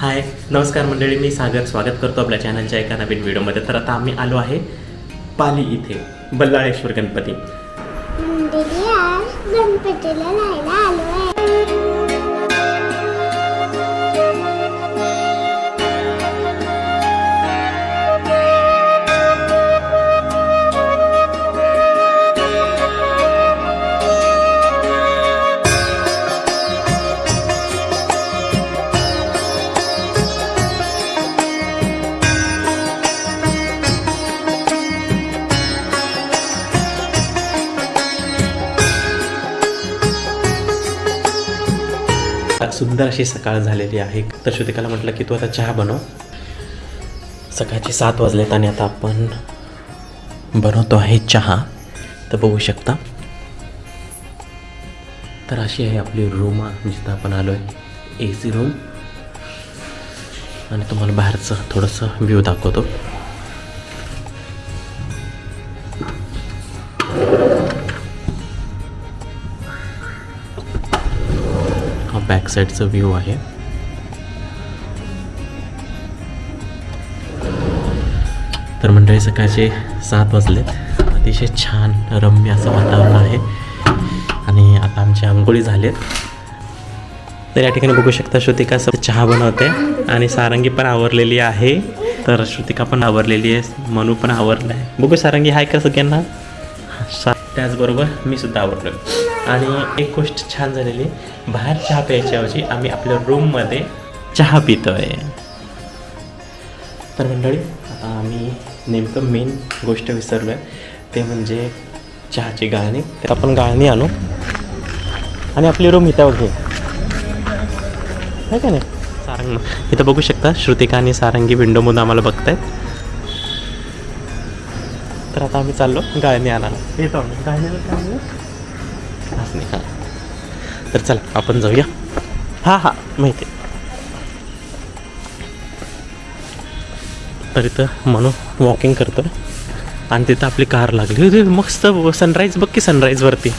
हाय नमस्कार मंडळी मी सागर स्वागत करतो आपल्या चॅनलच्या एका नवीन व्हिडिओमध्ये तर आता आम्ही आलो आहे पाली इथे बल्लाळेश्वर गणपती. गणपतीला आलो आहे सुंदर अशी सकाळ झालेली आहे. तर श्रुतिकाला म्हटलं की तू आता चहा बनव. सकाळचे सात वाजलेत आणि आता आपण बनवतो आहे चहा. तर बघू शकता. तर अशी आहे आपली रूम जिथं आपण आलो आहे ए सी रूम आणि तुम्हाला बाहेरचं थोडंसं व्ह्यू दाखवतो. बॅक साईडचं व्ह्यू आहे. तर मंडळी सकाळचे सात वाजलेत. अतिशय छान रम्य असं वातावरण आहे. आणि आता आमची आंघोळी झालेत. तर या ठिकाणी बघू शकता श्रुतिका सब चहा बनवते. आणि सारंगी पण आवरलेली आहे. तर श्रुतिका पण आवरलेली आहे. मनू पण आवरला आहे बघू सारंगी हाय का सगळ्यांना? सा त्याचबरोबर मी सुद्धा आवडलो आणि एक गोष्ट छान झालेली बाहेर चहा प्यायच्याऐवजी आम्ही आपल्या रूममध्ये चहा पितोय. तर मंडळी आता आम्ही नेमकं मेन गोष्ट विसरलो आहे ते म्हणजे चहाची गाळणी. तर आपण गाळणी आणू आणि आपली रूम इथं घे आहे का नाही? सारंग इथं बघू शकता श्रुतिका आणि सारंगी विंडोमधून आम्हाला बघतायत. तर आता आम्ही चाललो गाळणी आणायला. येतो आम्ही. गाळणीला आणलं? नाही हां तर चला आपण जाऊया हां हां माहिती आहे. तर इथं म्हणून वॉकिंग करतो आणि तिथं आपली कार लागली होती मस्त सनराईज बघ की सनराईजवरती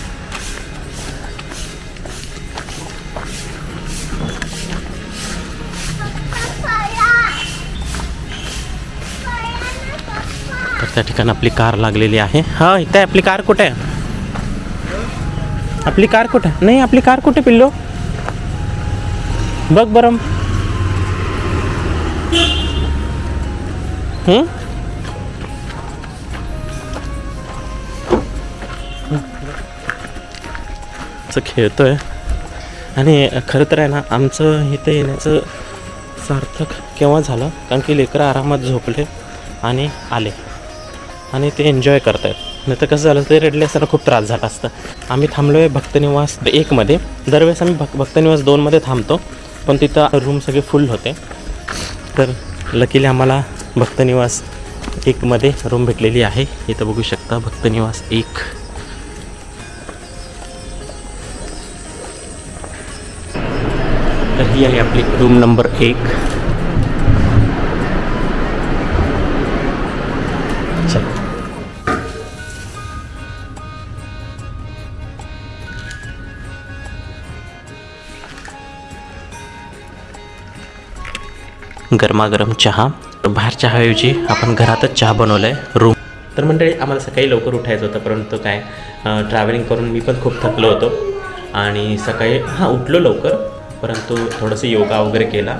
तर त्या ठिकाणी आपली कार लागलेली आहे हा इथे आहे. आपली कार कुठे आहे आपली कार कुठं? नाही आपली कार कुठे पिल्लो? बघ बरं. खेळतोय. आणि खरं तर आहे ना आमचं इथं येण्याचं सार्थक केव्हा झालं? कारण की लेकरं आरामात झोपले आणि आले. आणि ते एन्जॉय करतायत. नाही तर कसं झालं ते रेडले असताना खूप त्रास झाला असता. आम्ही थांबलो आहे भक्तनिवास एकमध्ये. दरवेळेस आम्ही भक् भक्तनिवास दोनमध्ये थांबतो पण तिथं रूम सगळे फुल होते. तर लकीली आम्हाला भक्तनिवास एकमध्ये रूम भेटलेली आहे. इथं बघू शकता भक्तनिवास एक. तर ही आहे आपली रूम नंबर एक. गरमागरम चहा. बाहेर चहाऐवजी आपण घरातच चहा बनवला आहे रूम तर मंडळी आम्हाला सकाळी लवकर उठायचं होतं परंतु काय ट्रॅव्हलिंग करून मी पण खूप थकलो होतो. आणि सकाळी हां उठलो लवकर परंतु थोडंसं योगा वगैरे केला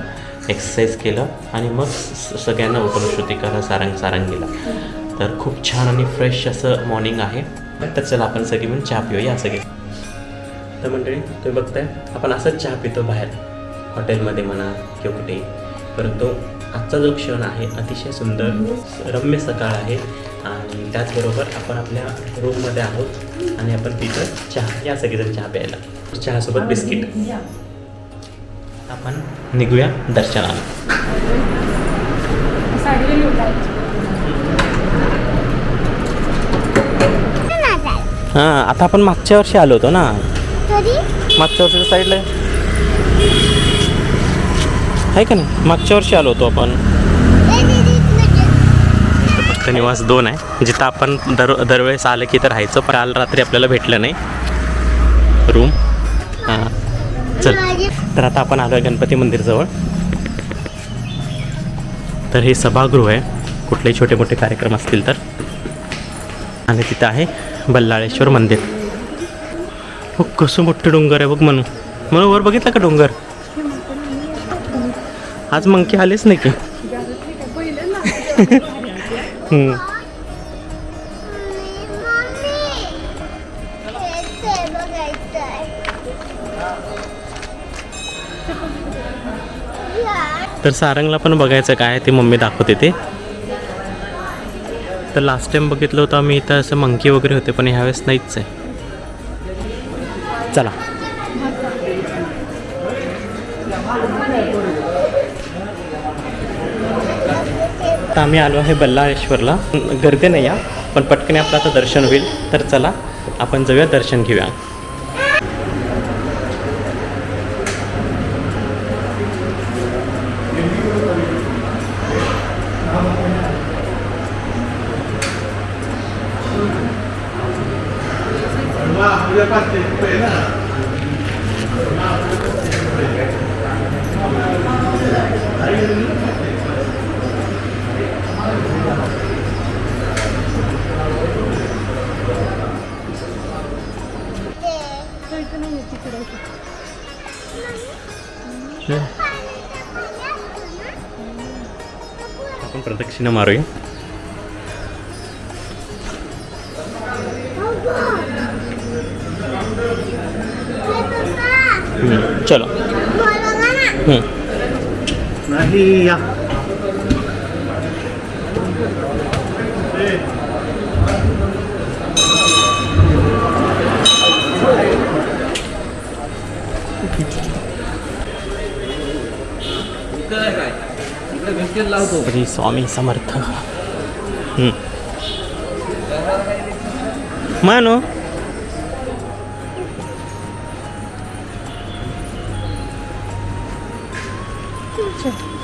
एक्सरसाइज केलं आणि मग स- सगळ्यांना उठवलं श्रुतिकाला सारंग सारंग गेला. तर खूप छान आणि फ्रेश असं मॉर्निंग आहे. तर चला आपण सगळी म्हणून चहा पिऊया सगळे. तर मंडळी तुम्ही बघताय आपण असंच चहा पितो बाहेर. हॉटेलमध्ये म्हणा किंवा कुठेही. परंतु आजचा जो क्षण आहे अतिशय सुंदर रम्य सकाळ आहे. आणि त्याचबरोबर आपण आपल्या रूममध्ये आहोत आणि आपण तिथं चहा. या सगळेजण चहा प्यायला. चहासोबत बिस्किट. आपण निघूया दर्शनाला. हां आता आपण मागच्या वर्षी आलो होतो ना. मागच्या वर्षीच्या साईडला आहे. का नाही? मागच्या वर्षी आलो होतो आपण. फक्त निवास दोन आहे. जिथं आपण दर दरवेळेस आलं की तर राहायचं पण काल रात्री आपल्याला भेटलं नाही. रूम हां. चल. तर आता आपण आलो आहे गणपती मंदिरजवळ. तर हे सभागृह आहे. कुठलेही छोटे मोठे कार्यक्रम असतील तर. आणि तिथं आहे बल्लाळेश्वर मंदिर. हो कसं मोठं डोंगर आहे बघ म्हणून म्हणून वर बघितलं का डोंगर? आज मंकी आलेच नाही की. तर सारंगला पण बघायचं काय ते मम्मी दाखवते ते. तर लास्ट टाइम बघितलं होतं आम्ही इथं असं मंकी वगैरे होते पण ह्यावेळेस नाहीच आहे. चला. आत्ता आम्ही आलो आहे बल्लाळेश्वरला. गर्दी नाही या पण पटकन आपलं आता दर्शन होईल. तर चला आपण जाऊया दर्शन घेऊया. आपण प्रदक्षिणा मारूया हम्म, चलो बोला ना हम्म. नाही या श्री स्वामी समर्थ. हम्म. मानो? तुला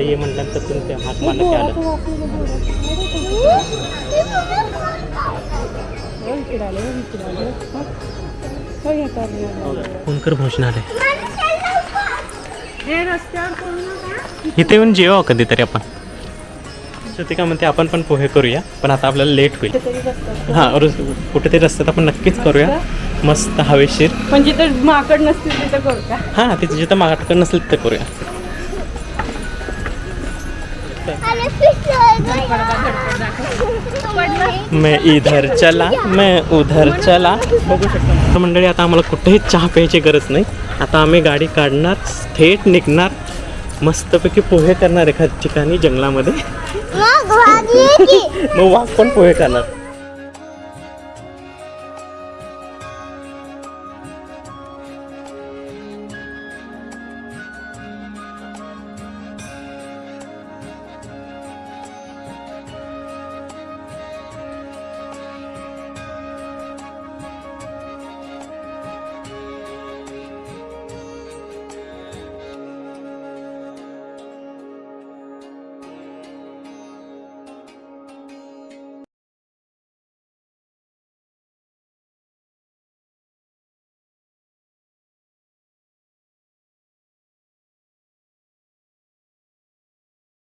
ये म्हटलं तर तुला ते हात मारलं की आलं फोन कर भोजनालय हे? इथे येऊन जेवा कधीतरी आपण. श्रुतिका म्हणते आपण पण पोहे करूया पण आता आपल्याला लेट होईल. हां रोज कुठेतरी रस्त्यात आपण नक्कीच करूया. मस्त हवेशीर. पण जिथं माकड नसतील तिथं करू का? हां तिथे जिथं मागाटकड नसेल तिथं करूया. मैं इधर चला मैं उधर चला। बघू शकता तर मंडळी आता आम्हाला कुठेही चहा प्यायची गरज नाही. आता आम्ही गाडी काढणार थेट निघणार. मस्तपैकी पोहे करणार एखाद्या ठिकाणी जंगलामध्ये? मग वाघ पण पोहे करणार.